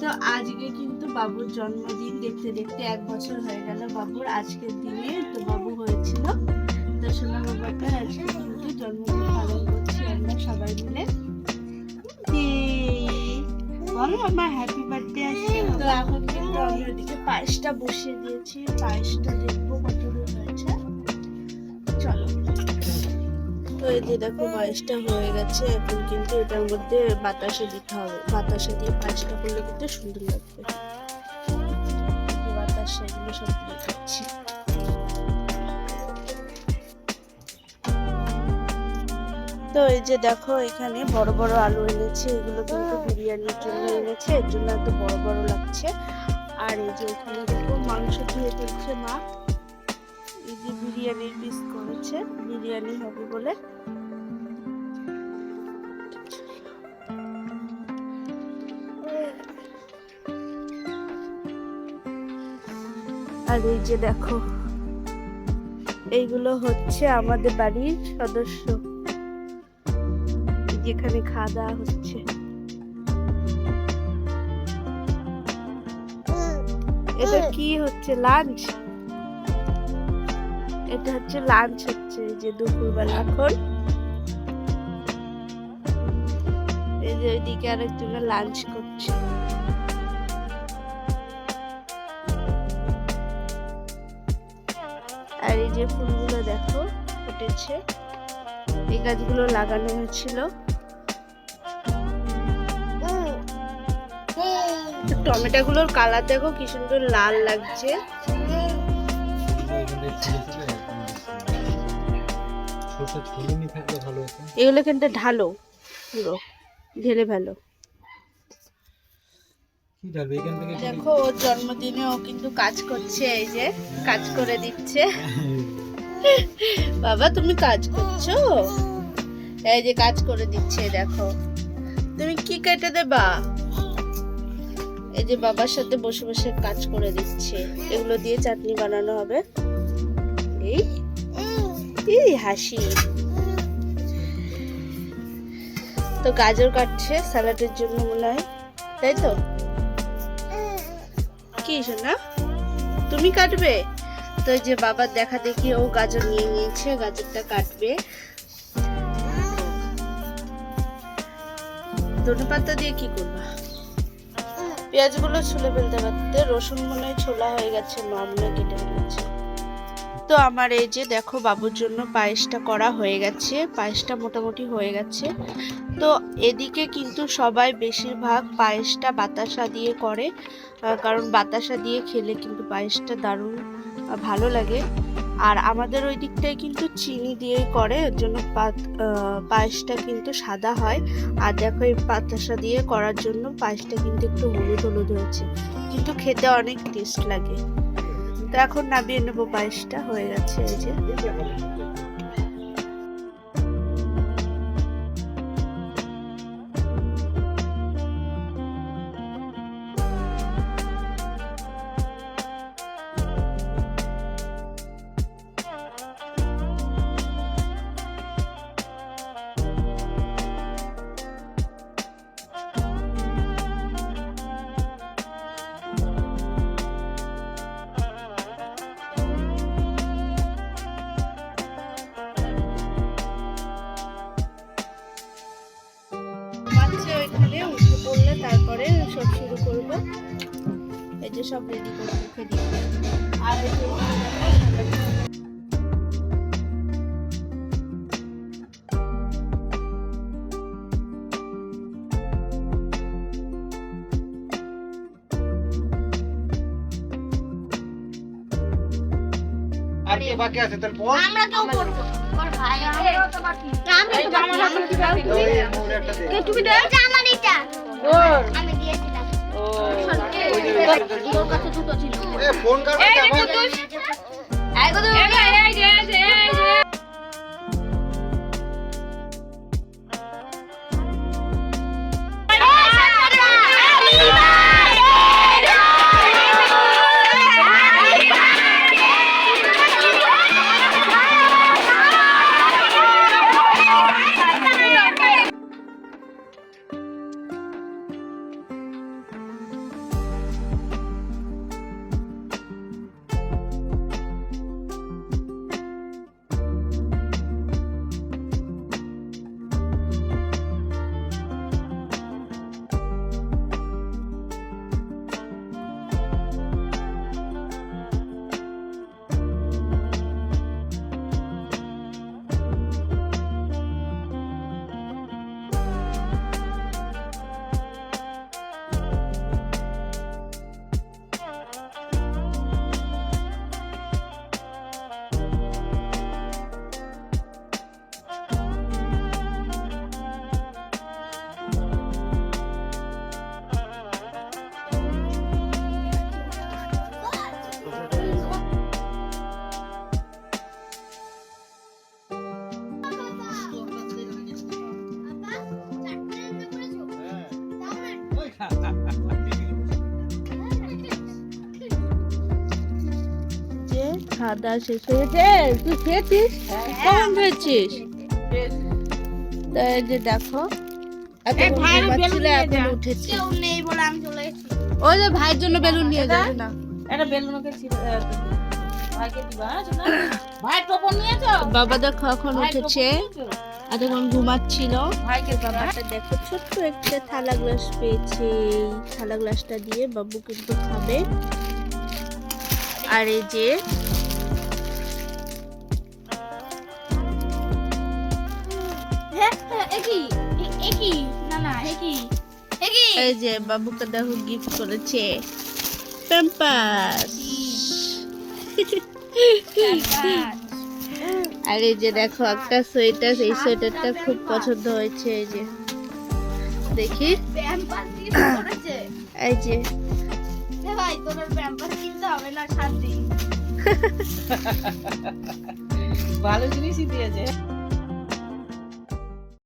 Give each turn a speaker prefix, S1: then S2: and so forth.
S1: তো আজকে কিন্তু বাবুর জন্মদিন দেখতে দেখতে এক বছর হয়ে গেল বাবুর আজকের দিনে তো বাবু হয়েছিল। তো সোনা বাবাটার আজকে কিন্তু জন্মদিন পালন করছি আমরা সবাই মিলে! বলো আমার হ্যাপি বার্থডে আছে তো এখন কিন্তু আমি ওদিকে পায়েসটা বসিয়ে দিয়েছি পায়েসটা দেখব কত দূর হয়েছে। চলো। তো এই যে দেখো পায়েসটা হয়ে গেছে, এখন কিন্তু এটার মধ্যে বাতাসা দিতে হবে। বাতাসা দিয়ে পায়েসটা করলে কিন্তু সুন্দর লাগবে। বাতাসা এগুলো সব দিয়ে দিচ্ছি তো এই যে দেখো এখানে বড় বড় আলু এনেছে, এগুলো কিন্তু বিরিয়ানির জন্য এনেছে, এর জন্য এত বড় বড় লাগছে। আর এই যে এখানে দেখো মাংস ধুয়ে ফেলছে মা। যে বিরিয়ানির পিস করেছে বিরিয়ানি হবে বলে। আর এই যে দেখো, এইগুলো হচ্ছে আমাদের বাড়ির সদস্য। যেখানে খাওয়া দাওয়া হচ্ছে। এটা কি হচ্ছে, লাঞ্চ? এটা হচ্ছে লাঞ্চ হচ্ছে যে দুপুরবেলা এখন। এই যে ওইদিকে আরেকজনের লাঞ্চ করছে। আর এই যে ফুলগুলো দেখো ফুটেছে। এই গাছগুলো লাগানো হয়েছিল। টমেটো গুলোর কালার দেখো কি সুন্দর লাল লাগছে। এগুলো কিন্তু ঢালো পুরো ঢেলে ভালো
S2: কি ডালবে এখান থেকে কি-
S1: দেখো ওর জন্মদিনে ও কিন্তু কাজ করছে এই যে কাজ করে দিচ্ছে। বাবা তুমি কাজ করছ? এই যে কাজ করে দিচ্ছে দেখো। তুমি কি কেটে দেবা? এই যে বাবার সাথে বসে বসে কাজ করে দিচ্ছে। এগুলো দিয়ে চাটনি বানানো হবে। এই এই হাসি। তো গাজর কাটছে স্যালাডের জন্য মনে হয়। তাই তো? কি শোনা তুমি কাটবে? তো যে বাবার দেখা দেখি ও গাজর নিয়ে নিয়েছে, গাজরটা কাটবে। ধনে পাতা দিয়ে কি করবা? পেঁয়াজগুলো ছুলে ফেলতে পারতে রসুন মনে ছোলা হয়ে গেছে মা কেটে ফেলেছে। তো আমার এই যে দেখো বাবুর জন্য পায়েসটা করা হয়ে গেছে, পায়েসটা মোটামুটি হয়ে গেছে। তো এদিকে কিন্তু সবাই বেশিরভাগ পায়েসটা বাতাসা দিয়ে করে কারণ বাতাসা দিয়ে খেলে কিন্তু পায়েসটা দারুণ ভালো লাগে। আর আমাদের ওই দিকটায় কিন্তু চিনি দিয়েই করে এর জন্য পায়েসটা কিন্তু সাদা হয়। আর দেখো এই পাতাসা দিয়ে করার জন্য পায়েসটা কিন্তু একটু হলুদ হলুদ হয়েছে। কিন্তু খেতে অনেক টেস্ট লাগে। তো এখন নামিয়ে নেব পায়েসটা, হয়ে গেছে এই যে। সব রেডি করে রেখে দিই আর
S2: আর কে বাকি আছে? তার পর
S3: আমরা কেউ করব। আমার ভাই আমরাও তো বাকি। আমি তো বাকি। আমার কি দাও
S2: ওই একটা দে।
S3: কে তুমি দাও আমার এটা। আমি দিয়েছিলাম
S1: ও
S3: তোর কাছে দুটো ছিল।
S2: এ ফোন
S1: খাওয়া দাওয়া শেষ হয়েছে তুই খেয়েছিস? কখন খেয়েছিস? যে দেখো এখন উঠেছে।
S3: কেউ নেই বলে আমি চলে এসেছি।
S1: ওই যে ভাইয়ের জন্য বেলুন নিয়ে যাবে না।
S4: একটা ভাইকে দিবা হ্যাঁ,
S1: বাবা দেখো এখন উঠেছে।
S4: নিয়েছো?
S1: এতক্ষণ ঘুমাচ্ছিল। দেখো ছোট্ট একটা থালা গ্লাস পেয়েছে। এই থালা গ্লাসটা দিয়ে বাবু কিন্তু খাবে। আর এই যে
S3: হ্যাঁ হ্যাঁ,
S1: এই যে বাবুকে দেখো গিফট করেছে। প্যাম্পাস আর এই যে দেখো একটা সোয়েটার এই সোয়েটারটা খুব পছন্দ হয়েছে এই যে। দেখি। এই যে।
S3: এ ভাই তোর প্যাম্পার কিনতে হবে না শান্তি।
S4: ভালো জিনিসই দিয়েছে।